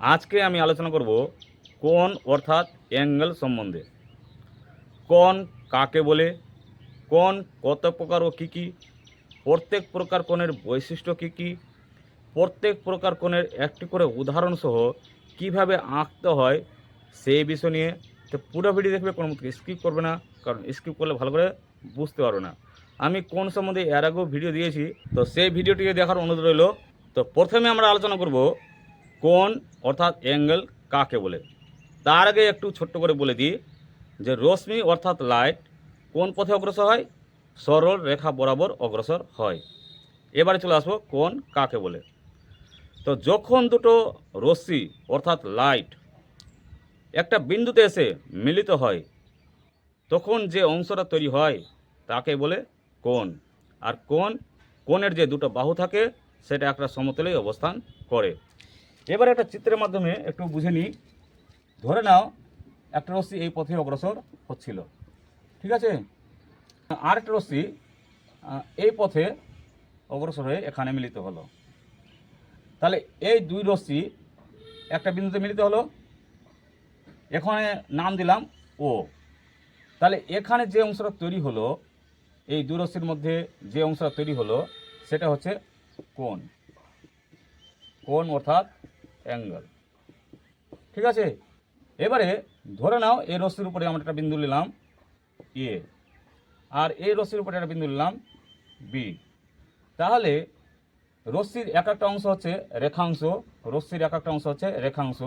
আজকে আমি আলোচনা করব কোন অর্থাৎ অ্যাঙ্গেল সম্বন্ধে। কোন কাকে বলে, কোন কত প্রকার ও কী কী, প্রত্যেক প্রকার কোণের বৈশিষ্ট্য কী কী, প্রত্যেক প্রকার কোণের একটি করে উদাহরণ সহ কীভাবে আঁকতে হয় সেই বিষয় নিয়ে তো পুরো ভিডিও দেখবে, কোনো মতো স্কিপ করবে না, কারণ স্কিপ করলে ভালো করে বুঝতে পারবে না। আমি কোন সম্বন্ধে এর আগেও ভিডিও দিয়েছি, তো সেই ভিডিওটিকে দেখার অনুরোধ রইল, তো প্রথমে আমরা আলোচনা করব কোণ অর্থাৎ অ্যাঙ্গেল কাকে বলে? তার আগে একটু ছোট্ট করে বলে দিই যে রশ্মি অর্থাৎ লাইট কোন পথে অগ্রসর হয়? সরল রেখা বরাবর অগ্রসর হয়। এবারে চলে আসব কোন কাকে বলে? তো যখন দুটো রশ্মি অর্থাৎ লাইট একটা বিন্দুতে এসে মিলিত হয়, তখন যে অংশটা তৈরি হয় তাকে বলে কোণ। আর কোণ, কোণের যে দুটো বাহু থাকে, সেটা একটা সমতলে অবস্থান করে। এবার একটা চিত্রের মাধ্যমে একটু বুঝে নিই। ধরে নাও, একটা রশ্মি এই পথে অগ্রসর হচ্ছিল। ঠিক আছে? আর একটা রশ্মি এই পথে অগ্রসর হয়ে এখানে মিলিত হলো। তাহলে এই দুই রশ্মি একটা বিন্দুতে মিলিত হলো। এখানে নাম দিলাম ও। তাহলে এখানে যে অংশটা তৈরি হলো, এই দুই রশ্মির মধ্যে যে অংশটা তৈরি হলো, সেটা হচ্ছে কোন কোন অর্থাৎ অ্যাঙ্গেল। ঠিক আছে? এবারে ধরে নাও এই রশ্মির উপরে আমরা একটা বিন্দু নিলাম এ, আর এই রশ্মির উপরে একটা বিন্দু নিলাম বি। তাহলে রশ্মির এক একটা অংশ হচ্ছে রেখাংশ, রশ্মির এক একটা অংশ হচ্ছে রেখাংশ।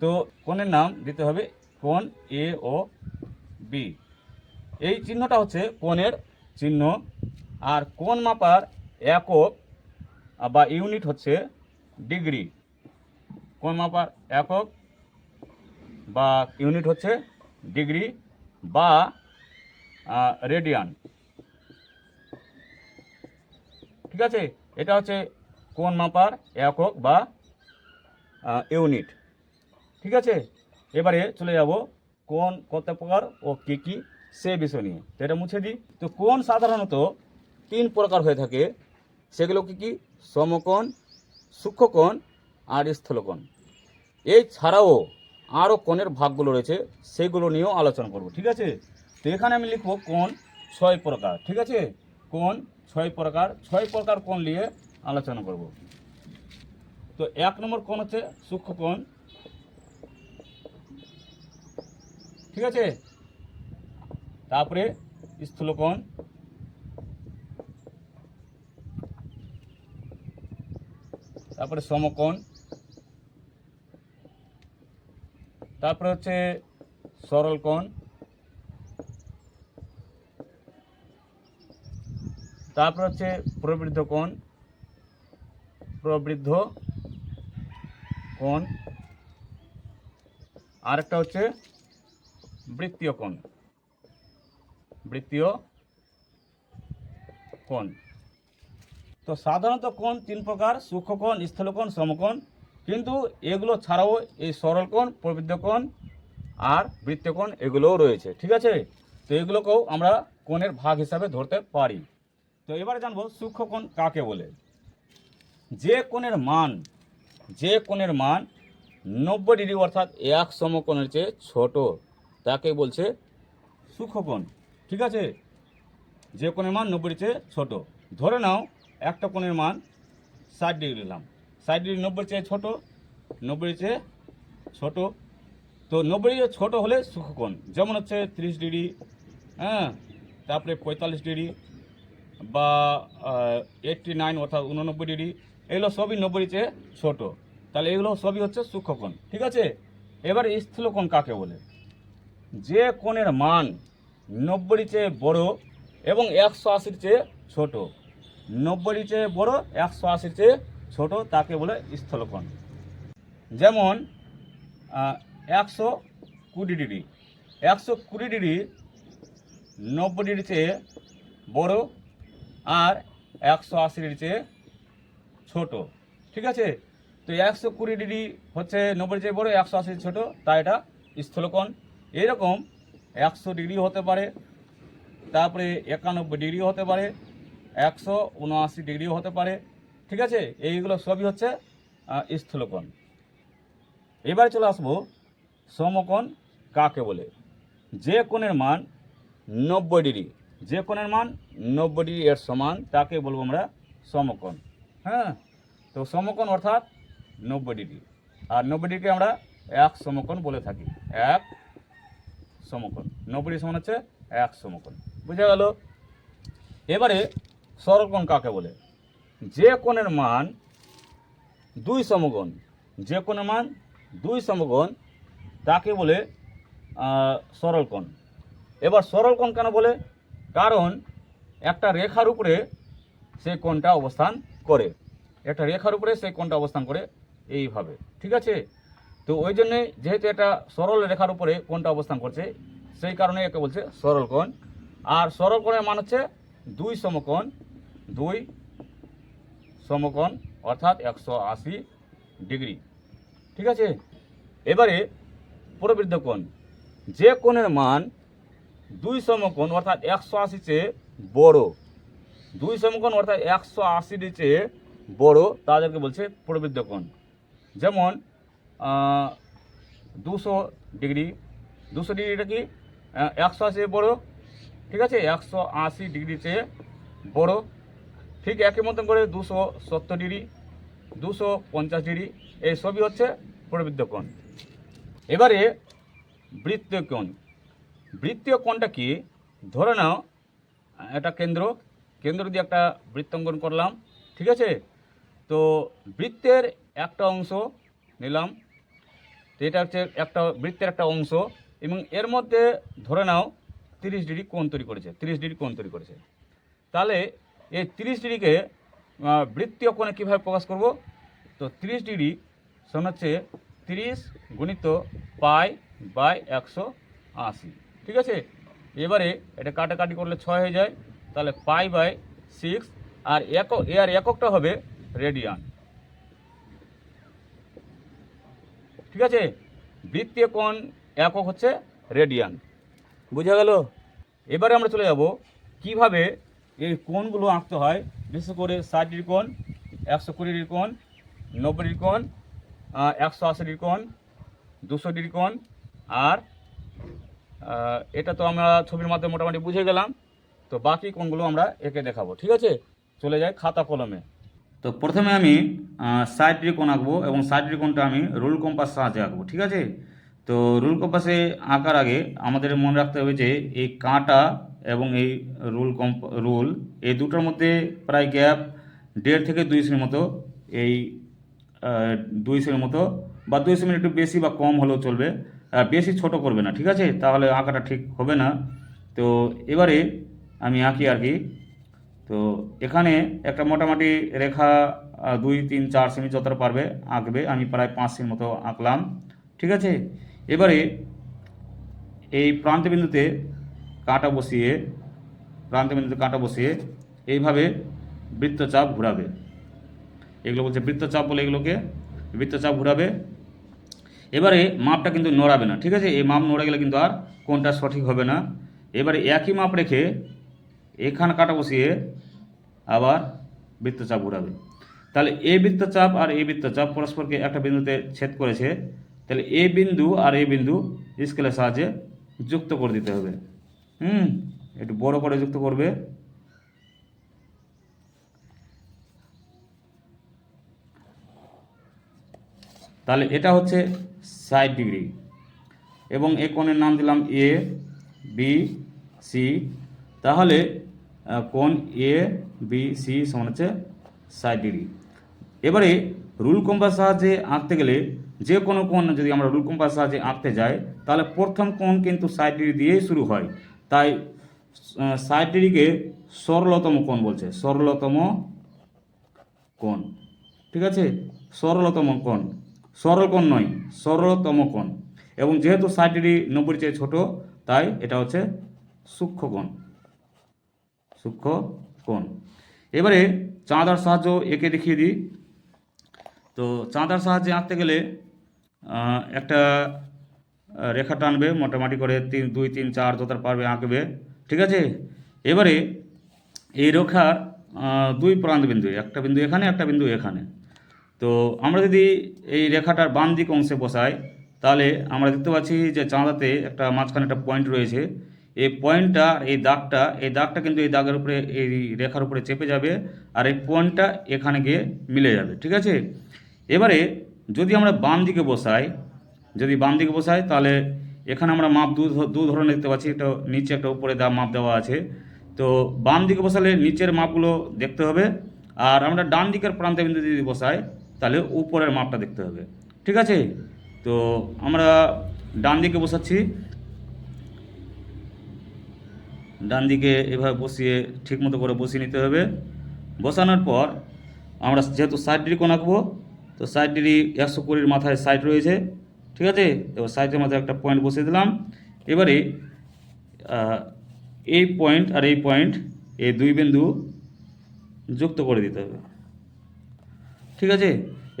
তো কোণের নাম দিতে হবে কোণ এ ও বি। এই চিহ্নটা হচ্ছে কোণের চিহ্ন, আর কোণ মাপার একক বা ইউনিট হচ্ছে ডিগ্রি। কোণ মাপার? একক বা ইউনিট হচ্ছে ডিগ্রি বা রেডিয়ান। ঠিক আছে? এটা হচ্ছে কোণ মাপার? একক বা ইউনিট। ঠিক আছে? এবারে চলে যাব কোন কত প্রকার ও কী কী সে বিষয় নিয়ে। তো এটা মুছে দিই। তো কোন সাধারণত তিন প্রকার হয়ে থাকে। সেগুলো কী কী? সমকোণ, সূক্ষ্মকোণ আর স্থলকোণ। এই ছাড়াও আরও কোণের ভাগগুলো রয়েছে, সেগুলো নিয়েও আলোচনা করব, ঠিক আছে? তো এখানে আমি লিখব কোণ ছয় প্রকার, ঠিক আছে? কোণ ছয় প্রকার ছয় প্রকার কোণ নিয়ে আলোচনা করব। তো এক নম্বর কোণ হচ্ছে সূক্ষ্মকোণ ঠিক আছে? তারপরে স্থূলকোণ তারপরে সমকোণ তারপরে হচ্ছে সরল কোণ। তারপর হচ্ছে প্রবৃদ্ধ কোণ। প্রবৃদ্ধ কোণ। আরেকটা হচ্ছে বৃত্তীয় কোণ। বৃত্তীয় কোণ। তো সাধারণত কোণ তিন প্রকার সূক্ষ্মকোণ স্থলকোণ সমকোণ। কিন্তু এগুলো ছাড়াও এই সরল কোণ প্রবৃদ্ধ আর বৃত্তকোণ এগুলোও রয়েছে, ঠিক আছে? তো এগুলোকেও আমরা কোণের ভাগ হিসাবে ধরতে পারি। তো এবারে জানব সূক্ষ্মকোণ কাকে বলে? যে কোণের মান, যে কোণের মান নব্বই ডিগ্রি অর্থাৎ এক সমকোণের চেয়ে ছোট, তাকে বলছে সূক্ষ্মকোণ ঠিক আছে? যে কোণের মান নব্বই চেয়ে ছোট। ধরে নাও, একটা কোণের মান ষাট ডিগ্রি নিলাম। ডিগ্রি নব্বই চেয়ে ছোট, নব্বই চেয়ে ছোট। তো নব্বই ছোট হলে সূক্ষ্মকোণ যেমন হচ্ছে তিরিশ ডিগ্রি হ্যাঁ তারপরে পঁয়তাল্লিশ ডিগ্রি বা এইটটি নাইন অর্থাৎ উননব্বই ডিগ্রি, এগুলো সবই নব্বই চেয়ে ছোট। তাহলে এগুলো সবই হচ্ছে সূক্ষ্মকোণ ঠিক আছে? এবার স্থূলকোণ কাকে বলে? যে কোণের মান নব্বই চেয়ে বড় এবং একশো আশির চেয়ে ছোট। নব্বই চেয়ে বড়, একশো আশির চেয়ে ছোট, তাকে বলে স্থূলকোণ। যেমন একশো কুড়ি ডিগ্রি। একশো কুড়ি ডিগ্রি, নব্বই ডিগ্রি চেয়ে বড় আর একশো আশি ডিগ্রি চেয়ে ছোট। ঠিক আছে? তো একশো কুড়ি ডিগ্রি হচ্ছে নব্বই চেয়ে বড়, একশো আশি ছোট, তাই এটা স্থূলকোণ। এরকম একশো ডিগ্রি হতে পারে, তারপরে একানব্বই ডিগ্রিও হতে পারে, একশো উনআশি ডিগ্রিও হতে পারে ঠিক আছে? এইগুলো সবই হচ্ছে স্থূলকোণ। এবারে চলে আসব সমকোণ কাকে বলে? যে কোণের মান নব্বই ডিগ্রি, যে কোণের মান নব্বই ডিগ্রি এর সমান, তাকে বলব আমরা সমকোণ। হ্যাঁ? তো সমকোণ অর্থাৎ নব্বই ডিগ্রি। আর নব্বই ডিগ্রি আমরা এক সমকোণ বলে থাকি। এক সমকোণ। নব্বই ডিগ্রি সমান হচ্ছে এক সমকোণ। বুঝা গেল? এবারে সরলকোণ কাকে বলে? যে কোণের মান দুই সমকোণ, যে কোণের মান দুই সমকোণ, তাকে বলে সরল কোণ। এবার সরল কোণ কেন বলে? কারণ একটা রেখার উপরে সেই কোণটা অবস্থান করে। একটা রেখার উপরে সেই কোণটা অবস্থান করে এইভাবে, ঠিক আছে? তো ওই জন্যে যেহেতু এটা সরল রেখার উপরে কোণটা অবস্থান করছে, সেই কারণে একে বলছে সরল কোণ। আর সরল কোণের মান হচ্ছে দুই সমকোণ, দুই সমকোণ অর্থাৎ একশো আশি ডিগ্রি। ঠিক আছে? এবারে প্রবৃদ্ধ কোণ। যে কোণের মান দুই সমকোণ অর্থাৎ একশো আশি চেয়ে বড়। দুই সমকোণ অর্থাৎ একশো আশির চেয়ে বড় তাদেরকে বলছে প্রবৃদ্ধ কোণ। যেমন দুশো ডিগ্রি। দুশো ডিগ্রিটা কি? একশো আশি বড়। ঠিক আছে? একশো আশি ডিগ্রি চেয়ে বড়। ঠিক একই মতন করে দুশো সত্তর ডিগ্রি, দুশো পঞ্চাশ ডিগ্রি, এই সবই হচ্ছে প্রবৃদ্ধ কোণ এবারে বৃত্তীয় কোণ বৃত্তীয় কোণটা কি? ধরে নাও, একটা কেন্দ্র কেন্দ্র দিয়ে একটা বৃত্তাঙ্কন করলাম, ঠিক আছে? তো বৃত্তের একটা অংশ নিলাম, তো এটা হচ্ছে একটা, বৃত্তের একটা অংশ, এবং এর মধ্যে ধরে নাও, তিরিশ ডিগ্রি কোণ তৈরি করেছে, তিরিশ ডিগ্রি কোণ তৈরি করেছে। তাহলে এই তিরিশ ডিগ্রিকে বৃত্তীয় কোণে কীভাবে প্রকাশ করব? তো তিরিশ ডিগ্রি সমান হচ্ছে তিরিশ গুণিত পাই বাই একশো আশি। ঠিক আছে? এবারে এটা কাটাকাটি করলে ছয় হয়ে যায়, তাহলে পাই বাই সিক্স, আর একক, এর এককটা হবে রেডিয়ান। ঠিক আছে? বৃত্তীয় কোণ একক হচ্ছে রেডিয়ান। বোঝা গেল? এবারে আমরা চলে যাব কীভাবে এই কোণগুলো আঁকতে হয়, বিশেষ করে ষাট ডিগ্রি কোণ, একশো কুড়ি ডিগ্রি কোণ নব্বই কোণ একশো আশি কোণ দুশো ডিগ্রি কোণ, আর এটা তো আমরা ছবির মাধ্যমে মোটামুটি বুঝে গেলাম। তো বাকি কোণগুলো আমরা একে দেখাবো, ঠিক আছে? চলে যাই খাতা কলমে। তো প্রথমে আমি সাইড কোণ আঁকবো এবং ষাট ডিগ্রি কোণটা আমি রুল কম্পাস সাহায্যে আঁকবো, ঠিক আছে? তো রুল কম্পাসে আঁকার আগে আমাদের মনে রাখতে হবে যে, এই কাঁটা এবং এই রুল কম্প রুল এই দুটোর মধ্যে প্রায় গ্যাপ দেড় থেকে দুই সেমি মতো এই দুই সেমি মতো বা দুই সেমি একটু বেশি বা কম হলেও চলবে। বেশি ছোট করবে না, ঠিক আছে? তাহলে আঁকাটা ঠিক হবে না। তো এবারে আমি আঁকি আর কি। তো এখানে একটা মোটামুটি রেখা দুই, তিন, চার সেমি যতটা পারবে আঁকবে। আমি প্রায় পাঁচ সেমি মতো আঁকলাম, ঠিক আছে? এবারে এই প্রান্ত বিন্দুতে কাঁটা বসিয়ে, প্রান্ত বিন্দুতে কাঁটা বসিয়ে এইভাবে বৃত্তচাপ ঘোরাবে। এগুলো বলছে বৃত্তচাপ বলে এগুলোকে, বৃত্তচাপ ঘোরাবে। এবারে মাপটা কিন্তু নড়াবে না, ঠিক আছে? এই মাপ নড়ে গেলে কিন্তু আর কোনটা সঠিক হবে না। এবারে একই মাপ রেখে এখান কাটা বসিয়ে আবার বৃত্তচাপ ঘোরাবে। তাহলে এই বৃত্তচাপ আর এই বৃত্তচাপ পরস্পরকে একটা বিন্দুতে ছেদ করেছে। তাহলে এই বিন্দু আর এই বিন্দু স্কেলের সাহায্যে যুক্ত করে দিতে হবে। হুম, একটু বড় করে যুক্ত করবে। তাহলে এটা হচ্ছে ষাট ডিগ্রি। এবং এ কোণের নাম দিলাম এ বি সি তাহলে কোণ এ বি সি সমান হচ্ছে ষাট ডিগ্রি। এবারে রুল কম্পাস সাহায্যে আঁকতে গেলে যে কোনো কোণ যদি আমরা রুল কম্পাস সাহায্যে আঁকতে যাই, তাহলে প্রথম কোণ কিন্তু ষাট ডিগ্রি দিয়েই শুরু হয়। তাই আহ, সরলতম কোণ বলছে সরলতম কোণ ঠিক আছে? সরলতম কোণ সরল কোণ নয় সরলতম কোণ। এবং যেহেতু ষাট নব্বই চেয়ে ছোট তাই এটা হচ্ছে সূক্ষ্ম কোণ সূক্ষ্ম কোণ। এবারে চাঁদার সাহায্য একে দেখিয়ে দিই। তো চাঁদার সাহায্যে আঁকতে গেলে একটা রেখা টানবে, মোটামুটি করে তিন দুই, তিন, চার যতটা পারবে আঁকবে, ঠিক আছে? এবারে এই রেখার দুই প্রান্ত বিন্দু, একটা বিন্দু এখানে, একটা বিন্দু এখানে। তো আমরা যদি এই রেখাটার বাম দিক অংশে বসাই, তাহলে আমরা দেখতে পাচ্ছি যে চাঁদাতে একটা মাঝখানে একটা পয়েন্ট রয়েছে। এই পয়েন্টটা এই দাগটা এই দাগটা কিন্তু এই দাগের উপরে, এই রেখার উপরে চেপে যাবে, আর এই পয়েন্টটা এখানে গিয়ে মিলে যাবে, ঠিক আছে? এবারে যদি আমরা বাম দিকে বসাই যদি বাম দিকে বসাই, তাহলে এখানে আমরা মাপ দু দু ধরনের দেখতে পাচ্ছি। একটা নিচে একটা উপরে দা, মাপ দেওয়া আছে। তো বাম দিকে বসালে নিচের মাপগুলো দেখতে হবে। আর আমরা ডান দিকের প্রান্তে বিন্দু যদি বসাই, তাহলে উপরের মাপটা দেখতে হবে। ঠিক আছে? তো আমরা ডান দিকে বসাচ্ছি। ডান দিকে এভাবে বসিয়ে ঠিক মতো করে বসিয়ে নিতে হবে। বসানোর পর আমরা যেহেতু সাইড ডিরি কোন আঁকবো, তো সাইড ডিরি একশো কুড়ির মাথায় সাইড রয়েছে। ঠিক আছে? এবার সাইডের মাথায় একটা পয়েন্ট বসিয়ে দিলাম। এবারে এই পয়েন্ট আর এই পয়েন্ট এই দুই বিন্দু যুক্ত করে দিতে হবে। ঠিক আছে?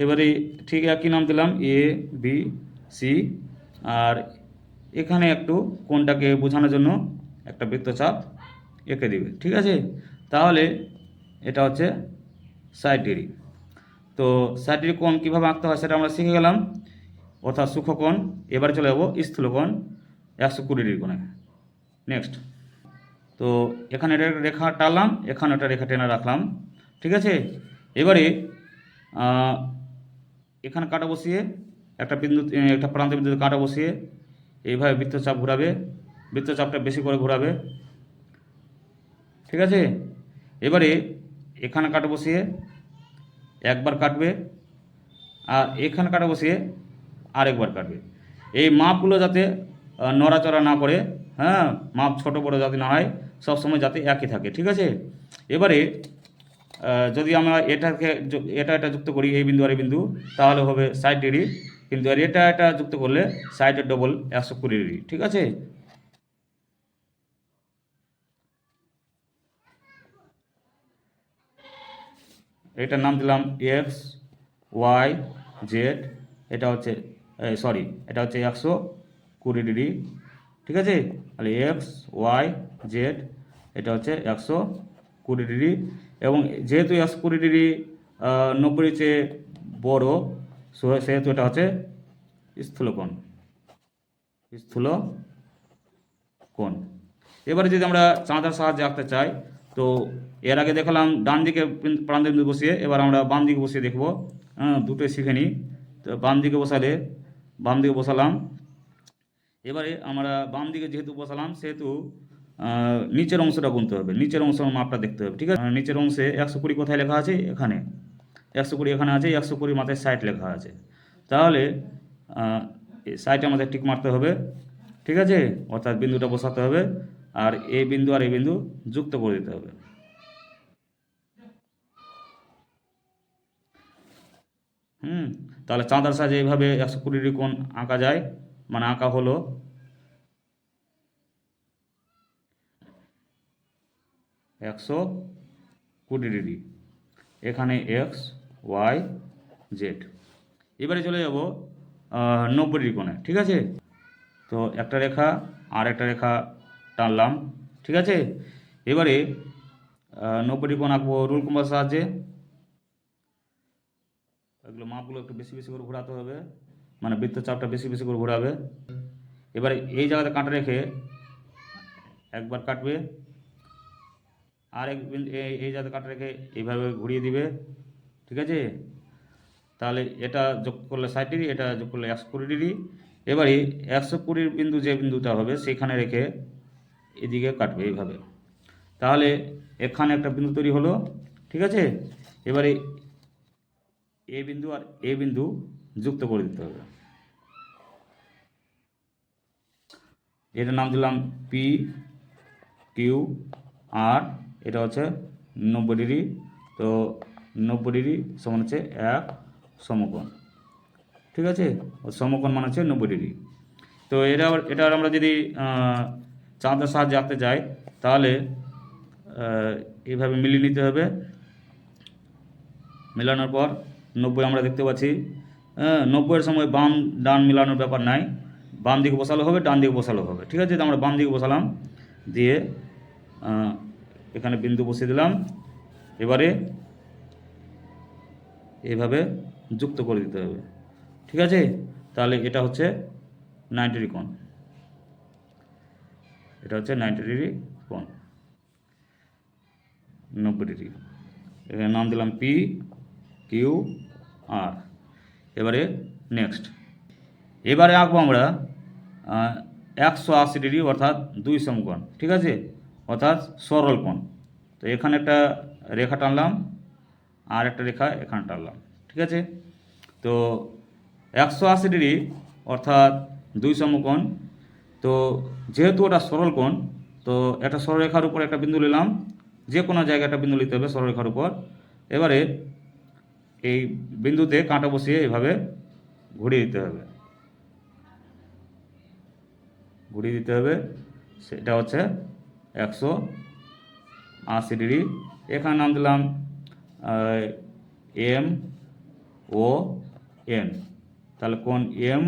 এবারে ঠিক একই নাম দিলাম এ বি সি আর এখানে একটু কোনটাকে বোঝানোর জন্য একটা বৃত্তচাপ এঁকে দিবে। ঠিক আছে? তাহলে এটা হচ্ছে সাইড ডিগ্রি তো সাইড ডিগ্রি কোণ কীভাবে আঁকতে হয় সেটা আমরা শিখে গেলাম। অর্থাৎ সূক্ষ্মকোণ এবারে চলে যাব স্থূলকোণ, একশো কুড়ি ডিগ্রি কোণে। নেক্সট তো এখানে রেখা টানলাম, এখানে একটা রেখা টেনে রাখলাম। ঠিক আছে? এবারে এখানে কাটা বসিয়ে, একটা বিন্দু, একটা প্রান্ত বিন্দুতে কাটা বসিয়ে, এইভাবে বৃত্তচাপ ঘোরাবে, বৃত্তচাপটা বেশি করে ঘোরাবে। ঠিক আছে? এবারে, এখানে কাটা বসিয়ে, একবার কাটবে, আর এখানে কাটা বসিয়ে আরেকবার কাটবে। এই মাপগুলো যাতে নড়াচড়া না করে হ্যাঁ মাপ ছোট বড় যাতে না হয় সবসময় যাতে একই থাকে, ঠিক আছে? এবারে যদি আমরা এটাকে এটা এটা যুক্ত করি, এই বিন্দু আর এই বিন্দু, তাহলে হবে ষাট ডিগ্রি। কিন্তু আর এটা এটা যুক্ত করলে সাইডের ডবল একশো কুড়ি ডিগ্রি, ঠিক আছে? এটার নাম দিলাম এক্স ওয়াই জেড এটা হচ্ছে সরি এটা হচ্ছে একশো কুড়ি ডিগ্রি, ঠিক আছে? তাহলে এক্স ওয়াই জেড এটা হচ্ছে একশো কুড়ি ডিগ্রি এবং যেহেতু একশো কুড়ি ডিগ্রি নব্বই চেয়ে বড় সেহেতু এটা হচ্ছে স্থূলকোণ স্থূল কোণ এবারে যদি আমরা চাঁদার সাহায্যে আঁকতে চাই, তো এর আগে দেখালাম ডান দিকে বিন- প্রান্ত বসিয়ে, এবার আমরা বাম দিকে বসিয়ে দেখব। হ্যাঁ দুটোই শিখে নিই। তো বাম দিকে বসালে বাম দিকে বসালাম এবারে আমরা বাম দিকে যেহেতু বসালাম সেহেতু নিচের অংশটা গুনতে হবে। নিচের অংশ মাপটা দেখতে হবে, ঠিক আছে? নিচের অংশে একশো কুড়ি কোথায় লেখা আছে? এখানে। একশো কুড়ি এখানে আছে, একশো কুড়ি মাথায় ষাট লেখা আছে। তাহলে সাইটে আমাদের টিক মারতে হবে, ঠিক আছে? অর্থাৎ বিন্দুটা বসাতে হবে, আর এই বিন্দু আর এই বিন্দু যুক্ত করে দিতে হবে। হুম। তাহলে চাঁদার সাহায্যে এইভাবে একশো কুড়ি কোণ আঁকা যায় মানে আঁকা হলো। একশো কুড়ি ডিগ্রি। এখানে এক্স ওয়াই জেড এবারে চলে যাব নব্বই ডিগ্রি ঠিক আছে? তো একটা রেখা আর একটা রেখা টানলাম, ঠিক আছে? এবারে নব্বই ডিগ্রি আঁকবো রুল কম্পাসের সাহায্যে। এগুলো মাপগুলো একটু বেশি বেশি করে ঘোরাতে হবে। মানে বৃত্তচাপটা বেশি বেশি করে ঘোরাবে। এবারে এই জায়গাতে কাঁটা রেখে একবার কাটবে। আর এক এই জায়গাতে কাঁটা রেখে এইভাবে ঘুরিয়ে দিবে। ঠিক আছে? তাহলে এটা যোগ করলে ষাট ডিগ্রি, এটা যোগ করলে একশো কুড়ি ডিগ্রি। এবারে একশো কুড়ির বিন্দু যে বিন্দুটা হবে, সেখানে রেখে এদিকে কাটবে এইভাবে। তাহলে এখানে একটা বিন্দু তৈরি হলো। ঠিক আছে? এবারে এ বিন্দু আর এ বিন্দু যুক্ত করে দিতে হবে। এটার নাম দিলাম পি কিউ আর এটা হচ্ছে নব্বই ডিগ্রি তো নব্বই ডিগ্রি সমান হচ্ছে এক সমকোণ। ঠিক আছে? সমকোণ মানে হচ্ছে নব্বই ডিগ্রি। তো এটা এটা আমরা যদি চাঁদের সাহায্যে আঁকতে যাই তাহলে আহ, এইভাবে মিলিয়ে নিতে হবে। মেলানোর পর নব্বই আমরা দেখতে পাচ্ছি। হ্যাঁ নব্বইয়ের সময় বাম, ডান মেলানোর ব্যাপার নাই। বাম দিকে বসালো হবে, ডান দিকে বসালো হবে। ঠিক আছে, আমরা বাম দিকে বসালাম। দিয়ে এখানে বিন্দু বসিয়ে দিলাম। এবারে এভাবে যুক্ত করে দিতে হবে। ঠিক আছে? তাহলে এটা হচ্ছে নাইনটি ডিগ্রি কোণ। এটা হচ্ছে নাইনটি ডিগ্রি কোণ। নব্বই ডিগ্রি। এখানে নাম দিলাম পি কিউ আর। এবারে নেক্সট এবারে আঁকবো আমরা একশো আশি ডিগ্রি অর্থাৎ দুই সমকোণ, ঠিক আছে? অর্থাৎ সরল কোণ। তো এখানে একটা রেখা টানলাম, আর একটা রেখা এখানে টানলাম, ঠিক আছে? তো একশো আশি ডিগ্রি অর্থাৎ দুই সমকোণ, তো যেহেতু ওটা সরল কোণ, তো একটা সরলরেখার উপর একটা বিন্দু নিলাম, যে কোনো জায়গায় একটা বিন্দু নিতে হবে সরলরেখার উপর। এবারে এই বিন্দুতে কাঁটা বসিয়ে এভাবে ঘুরিয়ে দিতে হবে। ঘুরিয়ে দিতে হবে। সেটা হচ্ছে একশো আশি ডিগ্রি। এখানে নাম দিলাম এম ও এন। তাহলে কোন এম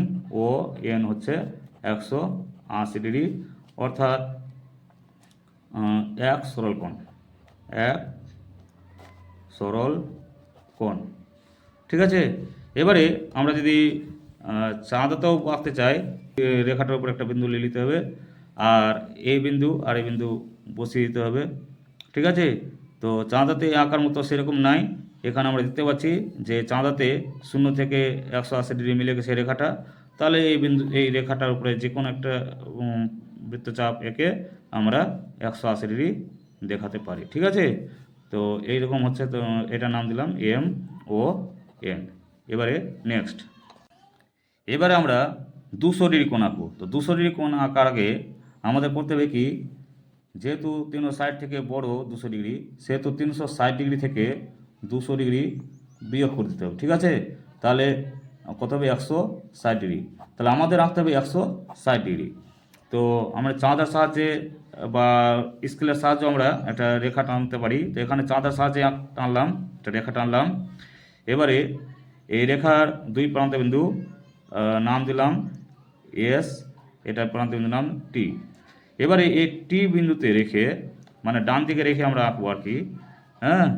ও এন হচ্ছে একশো আশি ডিগ্রি? অর্থাৎ এক সরল কোণ। এক সরল কোণ। ঠিক আছে? এবারে আমরা যদি চাঁদাতেও আঁকতে চাই রেখাটার উপর একটা বিন্দু নিয়ে নিতে হবে, আর এই বিন্দু আর এই বিন্দু বসিয়ে দিতে হবে, ঠিক আছে? তো চাঁদাতে আঁকার মতো সেরকম নাই। এখানে আমরা দেখতে পাচ্ছি যে চাঁদাতে শূন্য থেকে একশো আশি ডিগ্রি মিলে গেছে রেখাটা। তাহলে এই বিন্দু, এই রেখাটার উপরে যে কোনো একটা বৃত্তচাপ এঁকে আমরা একশো আশি ডিগ্রি দেখাতে পারি, ঠিক আছে? তো এইরকম হচ্ছে, তো এটা নাম দিলাম, এম ও এন এবারে নেক্সট এবারে আমরা দুশো ডিগ্রি কোণ আঁকবো। তো দুশো ডিগ্রি কোণ আঁকার আগে আমাদের করতে হবে কি, যেহেতু তিনশো ষাট থেকে বড় দুশো ডিগ্রি, সেহেতু তিনশো ষাট ডিগ্রি থেকে দুশো ডিগ্রি বিয়োগ করে দিতে হবে, ঠিক আছে? তাহলে কত হবে? একশো ষাট ডিগ্রি। তাহলে আমাদের আঁকতে হবে একশো ষাট ডিগ্রি। তো আমরা চাঁদার সাহায্যে বা স্কেলের সাহায্যে আমরা একটা রেখা টানতে পারি। তো এখানে চাঁদার সাহায্যে টানলাম, একটা রেখা টানলাম। এবারে এই রেখার দুই প্রান্ত বিন্দু নাম দিলাম এস এটার প্রান্ত বিন্দু নাম টি এবারে এই টি বিন্দুতে রেখে মানে ডান দিকে রেখে আমরা আঁকবো আর কি হ্যাঁ?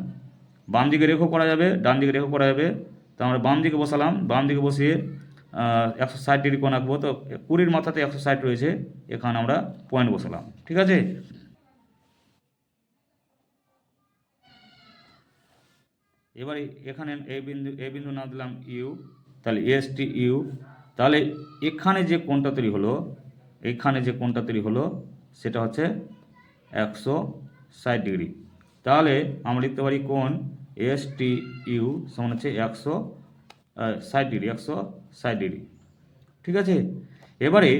বাম দিকে রেখেও করা যাবে, ডান দিকে রেখেও করা যাবে। তো আমরা বাম দিকে বসালাম, বাম দিকে বসিয়ে একশো ষাট ডিগ্রি কোণ আঁকবো। তো কুড়ির মাথাতে একশো ষাট রয়েছে, এখানে আমরা পয়েন্ট বসালাম, ঠিক আছে? এবারে এখানে এ বিন্দু এ বিন্দু নাম দিলাম ইউ, তাহলে এস টি ইউ। তাহলে এখানে যে কোনটা তৈরি হলো, এখানে যে কোনটা তৈরি হলো, সেটা হচ্ছে একশো ষাট ডিগ্রি। তাহলে আমরা লিখতে পারি কোণ এস টি ইউ সমান হচ্ছে একশো ষাট ডিগ্রি, একশো ষাট ডিগ্রি। ঠিক আছে? এবারে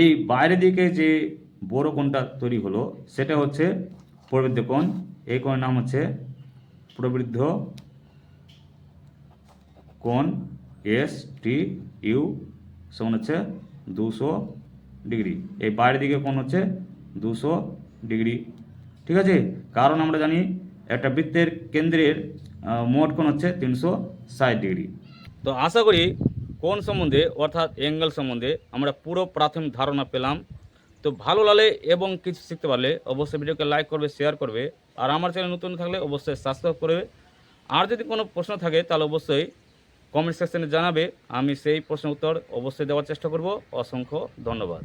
এই বাইরের দিকে যে বড় কোণটা তৈরি হলো, সেটা হচ্ছে প্রবৃদ্ধ কোণ। এই কোণের নাম হচ্ছে প্রবৃদ্ধ কোণ এস টি ইউ সমান হচ্ছে দুশো ডিগ্রি। এই বাইরের দিকে কোণ হচ্ছে দুশো ডিগ্রি। ঠিক আছে? কারণ আমরা জানি একটা বৃত্তের কেন্দ্রের মোট কোণ হচ্ছে তিনশো ষাট ডিগ্রি। তো আশা করি কোণ সম্বন্ধে অর্থাৎ অ্যাঙ্গেল সম্বন্ধে আমরা পুরো প্রাথমিক ধারণা পেলাম। তো ভালো লাগলে এবং কিছু শিখতে পারলে অবশ্যই ভিডিওকে লাইক করবে শেয়ার করবে। আর আমার চ্যানেল নতুন থাকলে অবশ্যই সাবস্ক্রাইব করবে। আর যদি কোনো প্রশ্ন থাকে, তাহলে অবশ্যই কমেন্ট সেকশনে জানাবে। আমি সেই প্রশ্নের উত্তর অবশ্যই দেওয়ার চেষ্টা করব। অসংখ্য ধন্যবাদ।